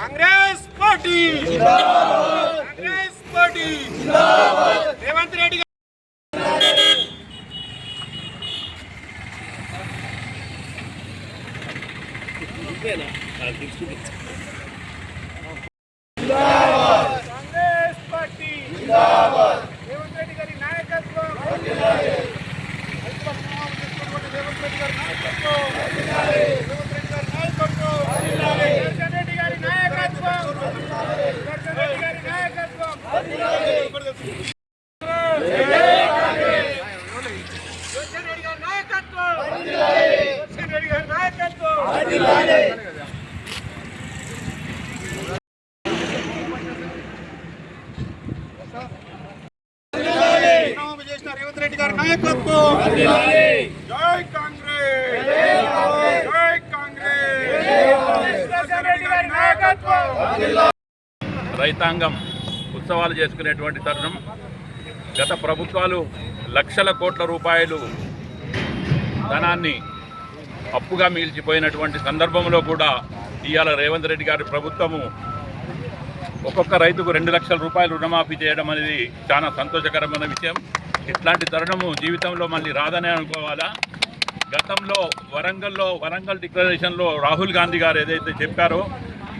Party. Congress party. Revanth Reddy గారు Congress party Revanth Reddy గారి నాయకత్వం రేవంత్ రెడ్డి గారి నాయకత్వం రేవంత్ రెడ్డి గారి నాయకత్వం దర్శన్ రెడ్డి గారి నాయకత్వం దర్శన్ రెడ్డి గారి నాయకత్వం దర్శన్ రెడ్డి గారి నాయకత్వం దర్శన్ రెడ్డి గారి నాయకత్వం రాజీనామా చేసిన రేవంత్ రెడ్డి గారి నాయకత్వం జై కాంగ్రెస్ జై కాంగ్రెస్ రైతాంగం ఉత్సవాలు చేసుకునేటువంటి తరుణం. గత ప్రభుత్వాలు లక్షల కోట్ల రూపాయలు ధనాన్ని అప్పుగా మిగిల్చిపోయినటువంటి సందర్భంలో కూడా ఇవాళ రేవంత్ రెడ్డి గారి ప్రభుత్వము ఒక్కొక్క రైతుకు రెండు లక్షల రూపాయలు రుణమాఫీ చేయడం అనేది చాలా సంతోషకరమైన విషయం. ఇట్లాంటి తరుణము జీవితంలో మళ్ళీ రాదనే అనుకోవాలా? గతంలో వరంగల్లో వరంగల్ డిక్లరేషన్లో రాహుల్ గాంధీ గారు ఏదైతే చెప్పారో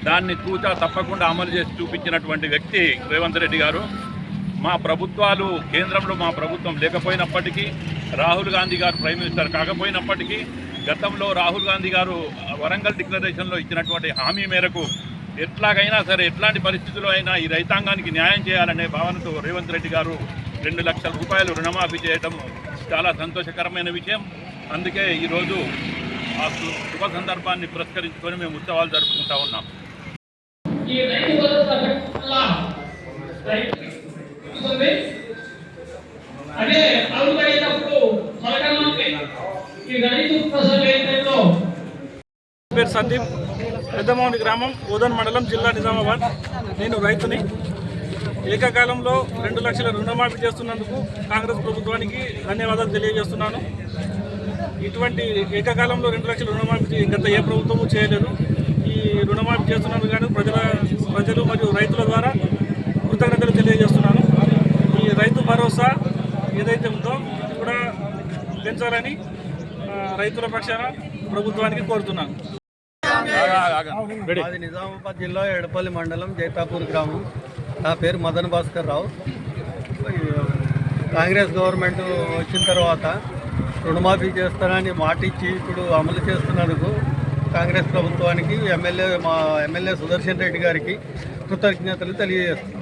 దాన్ని తూచా తప్పకుండా అమలు చేసి చూపించినటువంటి వ్యక్తి రేవంత్ రెడ్డి గారు. మా ప్రభుత్వాలు కేంద్రంలో మా ప్రభుత్వం లేకపోయినప్పటికీ రాహుల్ గాంధీ గారు ప్రైమ్ మినిస్టర్ కాకపోయినప్పటికీ గతంలో రాహుల్ గాంధీ గారు వరంగల్ డిక్లరేషన్లో ఇచ్చినటువంటి హామీ మేరకు ఎట్లాగైనా సరే ఎట్లాంటి పరిస్థితుల్లో అయినా ఈ రైతాంగానికి న్యాయం చేయాలనే భావనతో రేవంత్ రెడ్డి గారు రెండు లక్షల రూపాయలు రుణమాఫీ చేయడం చాలా సంతోషకరమైన విషయం. అందుకే ఈరోజు ఆ శుభ సందర్భాన్ని పురస్కరించుకొని మేము ఉత్సవాలు జరుపుకుంటా ఉన్నాం. అదే పేరు సందీప్. పెద్దమౌని గ్రామం ఓదన్ మండలం జిల్లా నిజామాబాద్. నేను రైతుని. ఏకకాలంలో రెండు లక్షల రుణమాఫీ చేస్తున్నందుకు కాంగ్రెస్ ప్రభుత్వానికి ధన్యవాదాలు తెలియజేస్తున్నాను. ఇటువంటి ఏకకాలంలో రెండు లక్షల రుణమాఫీ గత ఏ ప్రభుత్వము చేయలేదు. ఈ రుణమాఫీ చేస్తున్నందుకు కానీ ప్రజల ప్రజలు మరియు రైతుల ద్వారా కృతజ్ఞతలు తెలియజేస్తున్నాను. ఈ రైతు భరోసా ఏదైతే ఉందో కూడా పెంచాలని రైతుల పక్షాన ప్రభుత్వానికి కోరుతున్నాను. మాది నిజామాబాద్ జిల్లా ఎడపల్లి మండలం జైతాపూర్ గ్రామం. నా పేరు మదన్ భాస్కర్ రావు. కాంగ్రెస్ గవర్నమెంట్ వచ్చిన తర్వాత రుణమాఫీ చేస్తానని మాటిచ్చి ఇప్పుడు అమలు చేస్తున్నందుకు కాంగ్రెస్ ప్రభుత్వానికి ఎమ్మెల్యే మా ఎమ్మెల్యే సుదర్శన్ రెడ్డి గారికి కృతజ్ఞతలు తెలియజేస్తున్నాం